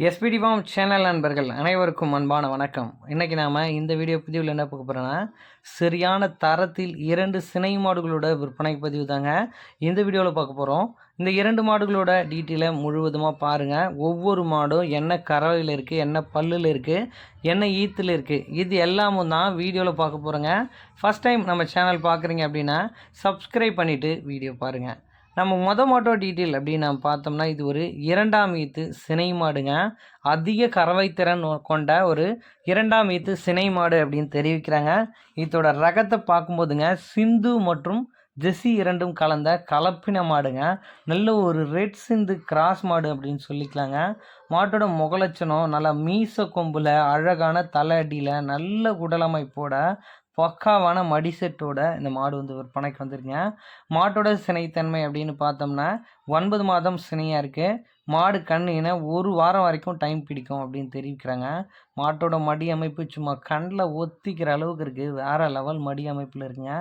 SPD form channel நண்பர்கள் அனைவருக்கும் அன்பான வணக்கம். இன்றைக்கி நாம் இந்த வீடியோ பதிவில் என்ன பார்க்க போகிறோன்னா சரியான தரத்தில் இரண்டு சினை மாடுகளோட விற்பனை பதிவு தாங்க இந்த வீடியோவில் பார்க்க போகிறோம் இந்த இரண்டு மாடுகளோட டீட்டெயிலை முழுவதுமாக பாருங்கள் ஒவ்வொரு மாடும் என்ன கறவையில் இருக்குது என்ன பல்லில் இருக்குது என்ன ஈத்தில் இருக்குது இது எல்லாமும் தான் வீடியோவில் பார்க்க போகிறோங்க ஃபஸ்ட் டைம் நம்ம சேனல் பார்க்குறீங்க அப்படின்னா சப்ஸ்கிரைப் பண்ணிவிட்டு வீடியோ பாருங்கள் நம்ம மொத மாட்டோ டீட்டெயில் அப்படின்னு நம்ம பார்த்தோம்னா இது ஒரு இரண்டாம் ஈத்து சினை மாடுங்க. அதிக கறவைத்திறன் கொண்ட ஒரு இரண்டாம் ஈத்து சினை மாடு அப்படின்னு தெரிவிக்கிறாங்க. இதோட ரகத்தை பார்க்கும்போதுங்க சிந்து மற்றும் ஜெஸ்ஸி இரண்டும் கலந்த கலப்பின மாடுங்க. நல்ல ஒரு ரெட் சிந்து கிராஸ் மாடு அப்படின்னு சொல்லிக்கலாங்க. மாட்டோட முகலட்சணம் நல்லா மீச கொம்பில் அழகான தலை அடியில் நல்ல குடலமைப்போட பக்காவான மடி செட்டோட இந்த மாடு வந்து விற்பனைக்கு வந்துருங்க மாட்டோட சினைத்தன்மை அப்படின்னு பார்த்தோம்னா ஒன்பது மாதம் சினையாக இருக்குது மாடு கண்ணுனா ஒரு வாரம் வரைக்கும் டைம் பிடிக்கும் அப்படின்னு தெரிவிக்கிறாங்க. மாட்டோட மடி அமைப்பு சும்மா கண்ணில் ஒத்திக்கிற அளவுக்கு இருக்குது வேறு லெவல் மடி அமைப்பில் இருக்குங்க.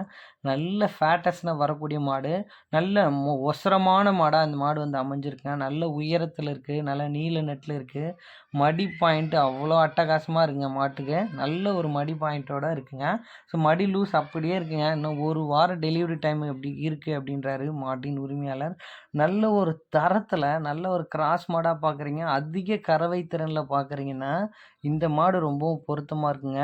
நல்ல ஃபேட்டஸ்னால் வரக்கூடிய மாடு. நல்ல மொ ஒசரமான மாடாக அந்த மாடு வந்து அமைஞ்சிருக்குங்க. நல்ல உயரத்தில் இருக்குது நல்ல நீல நெட்டில் இருக்குது மடி பாயிண்ட்டு அவ்வளோ அட்டகாசமாக இருக்குங்க மாட்டுக்கு. நல்ல ஒரு மடி பாயிண்ட்டோட இருக்குங்க. ஸோ மடி லூஸ் அப்படியே இருக்குங்க. இன்னும் ஒரு வாரம் டெலிவரி டைம் எப்படி இருக்குது அப்படின்றாரு மாட்டின் உரிமையாளர். நல்ல ஒரு தரத்தில் நல்ல ஒரு கிராஸ் மாடாக பார்க்குறீங்க அதிக கறவை திறனில் பார்க்குறீங்கன்னா இந்த மாடு ரொம்பவும் பொருத்தமாக இருக்குங்க.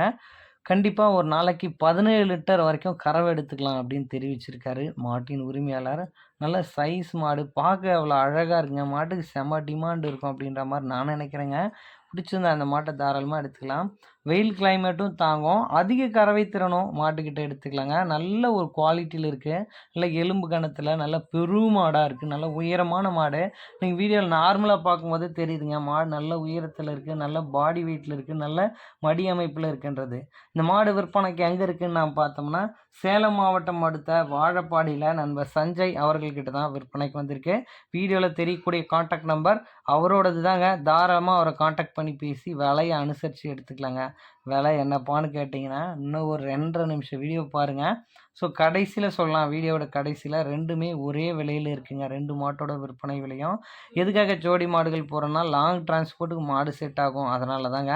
கண்டிப்பாக ஒரு நாளைக்கு பதினேழு லிட்டர் வரைக்கும் கறவை எடுத்துக்கலாம் அப்படின்னு தெரிவிச்சிருக்காரு மாட்டின் உரிமையாளர். நல்ல சைஸ் மாடு. பார்க்க அவ்வளோ அழகாக இருக்குங்க. மாட்டுக்கு செம டிமாண்ட் இருக்கும் அப்படின்ற மாதிரி நான் நினைக்கிறேங்க. பிடிச்சிருந்தா அந்த மாட்டை தாராளமாக எடுத்துக்கலாம். வெயில் கிளைமேட்டும் தாங்கும். அதிக கறவை திறனும் மாட்டுக்கிட்ட எடுத்துக்கலாங்க. நல்ல ஒரு குவாலிட்டியில் இருக்குது நல்ல எலும்பு கணத்தில் நல்ல பெரும் மாடாக இருக்குது நல்ல உயரமான மாடு. நீங்கள் வீடியோவில் நார்மலாக பார்க்கும்போது தெரியுதுங்க. மாடு நல்ல உயரத்தில் இருக்குது நல்ல பாடி வெயிட்டில் இருக்குது நல்ல மடி அமைப்பில் இருக்குன்றது. இந்த மாடு விற்பனைக்கு எங்கே இருக்குதுன்னு நான் பார்த்தோம்னா சேலம் மாவட்டம் அடுத்த வாழப்பாடியில் நண்பர் சஞ்சய் அவர்கள்கிட்ட தான் விற்பனைக்கு வந்திருக்கு. வீடியோவில் தெரியக்கூடிய காண்டாக்ட் நம்பர் அவரோடது தாங்க தாராளமாக அவரை காண்டாக்ட் பண்ணி பேசி விலையை அனுசரித்து எடுத்துக்கலாங்க. விலை என்னப்பான்னு கேட்டிங்கன்னா இன்னும் ஒரு ரெண்டரை நிமிஷம் வீடியோ பாருங்கள் ஸோ கடைசியில் சொல்லலாம் வீடியோவோட கடைசியில் ரெண்டுமே ஒரே விலையில் இருக்குங்க. ரெண்டு மாட்டோட விற்பனை விலையும். எதுக்காக ஜோடி மாடுகள் போகிறோன்னா லாங் டிரான்ஸ்போர்ட்டுக்கு மாடு செட் ஆகும். அதனால தாங்க.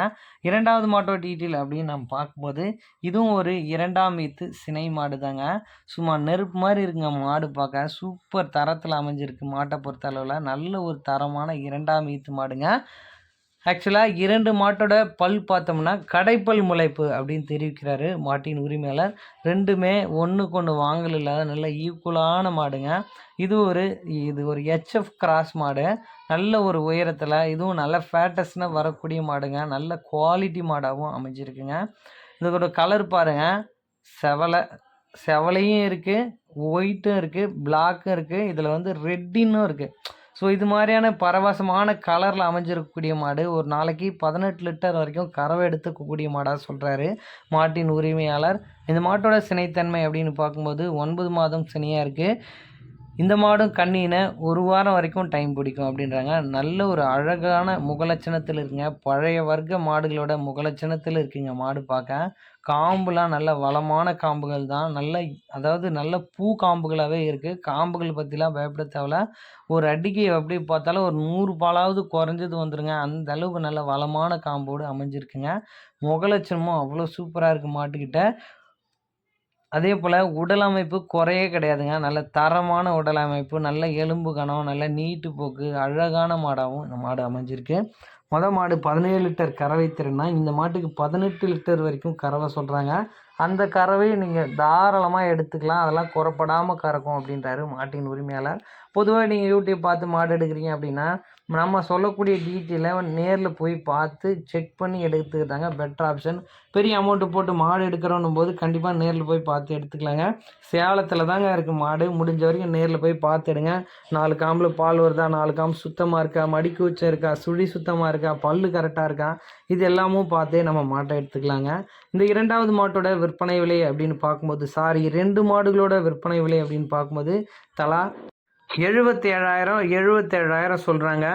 இரண்டாவது மாட்டோட டீட்டெயில் அப்படின்னு நம்ம பார்க்கும்போது இதுவும் ஒரு இரண்டாம் வீத்து சினை மாடு தாங்க சும்மா நெருப்பு மாதிரி இருக்குங்க மாடு பார்க்க. சூப்பர் தரத்தில் அமைஞ்சிருக்கு. மாட்டை பொறுத்த அளவில் நல்ல ஒரு தரமான இரண்டாம் வீத்து மாடுங்க. ஆக்சுவலாக இரண்டு மாட்டோட பல் பார்த்தோம்னா கடைப்பல் முளைப்பு அப்படின்னு தெரிவிக்கிறாரு மாட்டின் உரிமையாளர். ரெண்டுமே ஒன்றுக்கு ஒன்று வாங்கல் இல்லாத நல்ல ஈக்குவலான மாடுங்க. இது ஒரு இது ஒரு ஹெச்எஃப் கிராஸ் மாடு. நல்ல ஒரு உயரத்தில் இதுவும் நல்ல ஃபேட்டஸ்னால் வரக்கூடிய மாடுங்க. நல்ல குவாலிட்டி மாடாகவும் அமைஞ்சிருக்குங்க. இதோட கலர் பாருங்கள் செவலை செவலையும் இருக்குது ஒயிட்டும் இருக்குது பிளாக்கும் இருக்குது இதில் வந்து ரெட்டின்னும் இருக்குது ஸோ இது மாதிரியான பரவசமான கலரில் அமைஞ்சிருக்கக்கூடிய மாடு ஒரு நாளைக்கு பதினெட்டு லிட்டர் வரைக்கும் கறவை எடுத்துக்கக்கூடிய மாடாக சொல்கிறாரு மாட்டின் உரிமையாளர். இந்த மாட்டோட சினைத்தன்மை அப்படின்னு பார்க்கும்போது ஒன்பது மாதம் சினையாக இருக்குது இந்த மாடும் கண்ணினை ஒரு வாரம் வரைக்கும் டைம் பிடிக்கும் அப்படின்றாங்க. நல்ல ஒரு அழகான முகலட்சணத்தில் இருக்குங்க. பழைய வர்க்க மாடுகளோட முகலட்சணத்தில் இருக்குங்க மாடு பார்க்க. காம்புலாம் நல்ல வளமான காம்புகள் தான். நல்ல அதாவது நல்ல பூ காம்புகளாகவே இருக்குது காம்புகள் பற்றிலாம் பயப்பட தேவையில்ல. ஒரு அடிக்கை எப்படி பார்த்தாலும் ஒரு நூறு பாலாவது குறைஞ்சது வந்துருங்க. அந்த அளவுக்கு நல்ல வளமான காம்போடு அமைஞ்சிருக்குங்க. முகலட்சணமும் அவ்வளோ சூப்பராக இருக்குது மாட்டுக்கிட்ட. அதே போல் உடல் அமைப்பு குறையே கிடையாதுங்க. நல்ல தரமான உடல் அமைப்பு நல்ல எலும்பு கனம் நல்ல நீட்டு போக்கு அழகான மாடாகவும் இந்த மாடு அமைஞ்சிருக்கு. மொதல் மாடு பதினேழு லிட்டர் கறவை திறன்னா இந்த மாட்டுக்கு பதினெட்டு லிட்டர் வரைக்கும் கறவை சொல்கிறாங்க அந்த கறவையை நீங்கள் தாராளமாக எடுத்துக்கலாம். அதெல்லாம் குறப்படாமல் கறக்கும் அப்படின்றாரு மாட்டின் உரிமையாளர். பொதுவாக நீங்கள் யூடியூப் பார்த்து மாடு எடுக்கிறீங்க அப்படின்னா நம்ம சொல்லக்கூடிய டீட்டெயிலை நேரில் போய் பார்த்து செக் பண்ணி எடுத்துக்கிட்டாங்க பெட்டர் ஆப்ஷன் பெரிய அமௌண்ட்டு போட்டு மாடு எடுக்கிறோன்னும் போது கண்டிப்பாக நேரில் போய் பார்த்து எடுத்துக்கலாங்க. சேலத்தில் தாங்க இருக்குது மாடு. முடிஞ்ச வரைக்கும் நேரில் போய் பார்த்து எடுங்க. நாலு காம்பில் பால் வருதா? நாலு காம்பு சுத்தமாக இருக்கா? மடிக்கு உச்சம் இருக்கா? சுழி சுத்தமாக இருக்கா? பல்லு கரெக்டாக இருக்கா? இது எல்லாமும் பார்த்தே நம்ம மாட்டை எடுத்துக்கலாங்க. இந்த இரண்டாவது மாட்டோட விற்பனை விலை அப்படின்னு பார்க்கும்போது சாரி ரெண்டு மாடுகளோட விற்பனை விலை அப்படின்னு பார்க்கும்போது தலா எழுபத்தி ஏழாயிரம் எழுபத்தேழாயிரம் சொல்கிறாங்க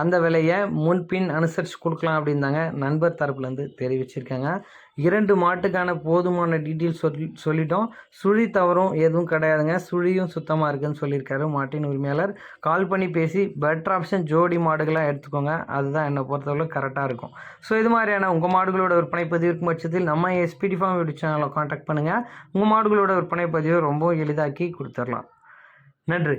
அந்த விலையை முன்பின் அனுசரித்து கொடுக்கலாம் அப்படின்னாங்க நண்பர் தரப்புலேருந்து தெரிவிச்சிருக்காங்க. இரண்டு மாட்டுக்கான போதுமான டீட்டெயில் சொல்லி சொல்லிட்டோம். சுழி தவறும் எதுவும் கிடையாதுங்க. சுழியும் சுத்தமாக இருக்குதுன்னு சொல்லியிருக்காரு மாட்டின் உரிமையாளர். கால் பண்ணி பேசி பெட்டர் ஆப்ஷன் ஜோடி மாடுகளாக எடுத்துக்கோங்க. அதுதான் என்னை பொறுத்தவரை கரெக்டாக இருக்கும். ஸோ இது மாதிரியான உங்கள் மாடுகளோட விற்பனை பதிவு இருக்கும் பட்சத்தில் நம்ம எஸ்பிடி ஃபார்ம் யூடியூப் சேனலை காண்டாக்ட் பண்ணுங்கள் உங்கள் மாடுகளோட விற்பனை பதிவை ரொம்ப எளிதாக்கி கொடுத்துடலாம் நன்றி.